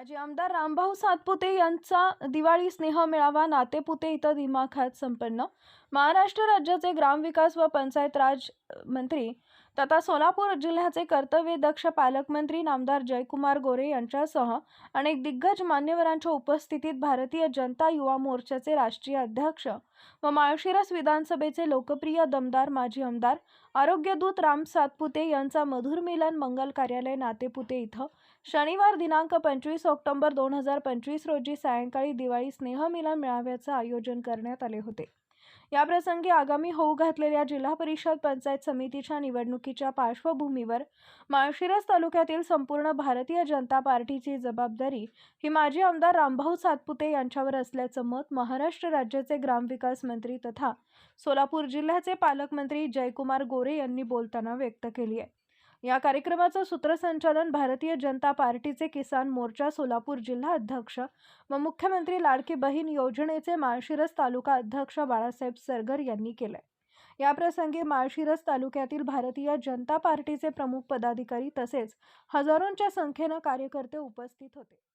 माजी आमदार रामभाऊ सातपुते यांचा दिवाळी स्नेह मेळावा नातेपुते इथं दिमाखात संपन्न. महाराष्ट्र राज्याचे ग्रामविकास व पंचायत राज मंत्री तथा सोलापूर जिल्ह्याचे कर्तव्यदक्ष पालकमंत्री नामदार जयकुमार गोरे यांच्यासह अनेक दिग्गज मान्यवरांच्या उपस्थितीत भारतीय जनता युवा मोर्चाचे राष्ट्रीय अध्यक्ष व माळशिरस विधानसभेचे लोकप्रिय दमदार माजी आमदार आरोग्यदूत राम सातपुते यांचा मधुर मिलन मंगल कार्यालय नातेपुते इथं शनिवार दिनांक पंचवीस ऑक्टोबर दोन हजार पंचवीस रोजी सायंकाळी दिवाळी स्नेहमिलन मेळाव्याचं आयोजन करण्यात आले होते. याप्रसंगी आगामी होऊ घातलेल्या जिल्हा परिषद पंचायत समितीच्या निवडणुकीच्या पार्श्वभूमीवर माळशिरस तालुक्यातील संपूर्ण भारतीय जनता पार्टीची जबाबदारी ही माजी आमदार रामभाऊ सातपुते यांच्यावर असल्याचं मत महाराष्ट्र राज्याचे ग्रामविकास मंत्री तथा सोलापूर जिल्ह्याचे पालकमंत्री जयकुमार गोरे यांनी बोलताना व्यक्त केली आहे. या कार्यक्रमाचं सूत्रसंचालन भारतीय जनता पार्टीचे किसान मोर्चा सोलापूर जिल्हा अध्यक्ष व मुख्यमंत्री लाडकी बहीण योजनेचे माळशिरस तालुका अध्यक्ष बाळासाहेब सरगर यांनी केलंय. याप्रसंगी माळशिरस तालुक्यातील भारतीय जनता पार्टीचे प्रमुख पदाधिकारी तसेच हजारोंच्या संख्येनं कार्यकर्ते उपस्थित होते.